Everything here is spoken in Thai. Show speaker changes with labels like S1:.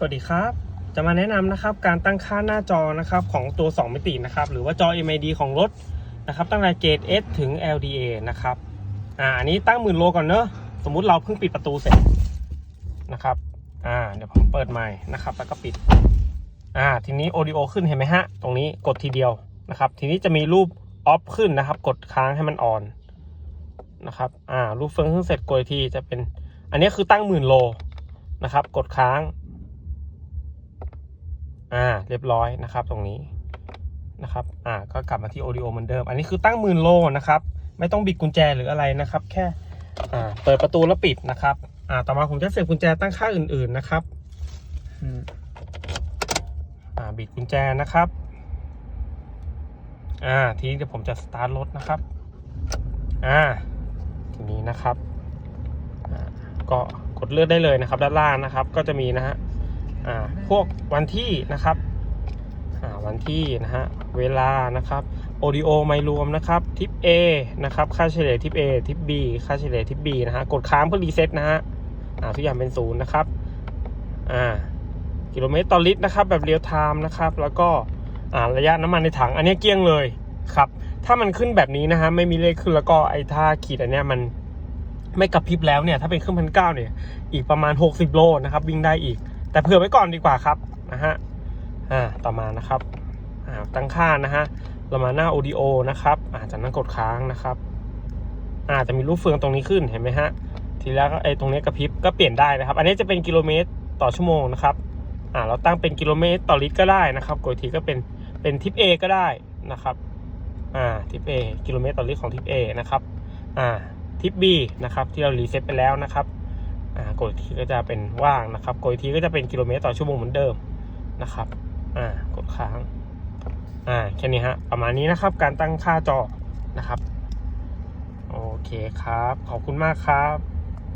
S1: สวัสดีครับ จะมาแนะนำนะครับการตั้งค่าหน้าจอนะครับของตัว 2 มิตินะครับหรือว่าจอ MID ของรถนะครับตั้งแต่เกรด S ถึง LDA นะครับอ่าอันนี้ตั้งหมื่นโลก่อนเนอะสมมุติเราเพิ่งปิดประตูเสร็จนะครับอ่าเดี๋ยวผมเปิดใหม่นะครับแล้วก็ปิดอ่าทีนี้ Audio ขึ้นเห็นไหมฮะ ตรงนี้กดทีเดียวนะครับทีนี้จะมีรูปออฟขึ้นนะครับ กดค้างให้มันออนนะครับอ่ารูปเฟิร์งขึ้นเสร็จกดอีกทีจะเป็น อันนี้คือตั้งหมื่นโลนะครับกดค้าง อ่า เรียบร้อยนะครับ ตรงนี้นะครับ อ่า ก็กลับมาที่ audio เหมือนเดิม อันนี้คือตั้งหมื่นโลนะครับ ไม่ต้องบิดกุญแจหรืออะไรนะครับ แค่ อ่า เปิดประตูแล้วปิดนะครับ อ่า ต่อมาผมจะเสียบกุญแจตั้งค่าอื่น ๆนะครับอืมอ่า บิดกุญแจนะครับ อ่า ทีนี้เดี๋ยวผมจะสตาร์ทรถนะครับ อ่า ทีนี้นะครับอ่าก็กดเลือกได้เลยนะครับ ด้านล่างนะครับ ก็จะมีนะฮะ พวกวันที่นะครับวันที่นะฮะเวลานะครับโอดิโอไม่รวมนะครับทิป A นะครับค่าเฉลี่ยทิป A ทิป B ค่าเฉลี่ยทิป B นะฮะกดค้างเพื่อรีเซ็ตนะฮะอ่าทุกอย่างเป็นศูนย์นะครับอ่ากิโลเมตรต่อลิตรนะครับแบบเรียลไทม์นะครับแล้วก็อ่าระยะน้ำมันในถังอันนี้เกี้ยงเลยครับถ้ามันขึ้นแบบนี้นะฮะไม่มีเลขขึ้นแล้วก็ไอ้ท่าขีดอันเนี้ยมันไม่กระพริบแล้วเนี่ยถ้าเป็นเครื่องพันเก้าเนี่ยอีกประมาณ 60 โลนะครับวิ่งได้อีก แต่เผื่อไว้ก่อนดีกว่าครับนะฮะอ่าต่อมานะครับอ่าตั้งค่านะฮะเรามาหน้า audio นะครับอ่าจากนั้นกดค้างนะครับอ่าจะมีรูปเฟืองตรงนี้ขึ้นเห็นไหมฮะทีแรกก็ไอ้ตรงนี้กระพริบก็เปลี่ยนได้นะครับ อันนี้จะเป็นกิโลเมตรต่อชั่วโมงนะครับอ่าเราตั้งเป็นกิโลเมตรต่อลิตรก็ได้นะครับกดอีกทีก็เป็นเป็นทิป A ก็ได้นะครับอ่าทิป A กิโลเมตรต่อลิตรของทิป A นะครับอ่าทิป B นะครับที่เรารีเซ็ตไปแล้วนะครับ กดอีกทีก็จะเป็นว่างนะครับ กดอีกทีก็จะเป็นกิโลเมตรต่อชั่วโมงเหมือนเดิมนะครับอ่ากดค้างอ่าแค่นี้ฮะประมาณนี้นะครับ การตั้งค่าจอนะครับ โอเคครับ ขอบคุณมากครับ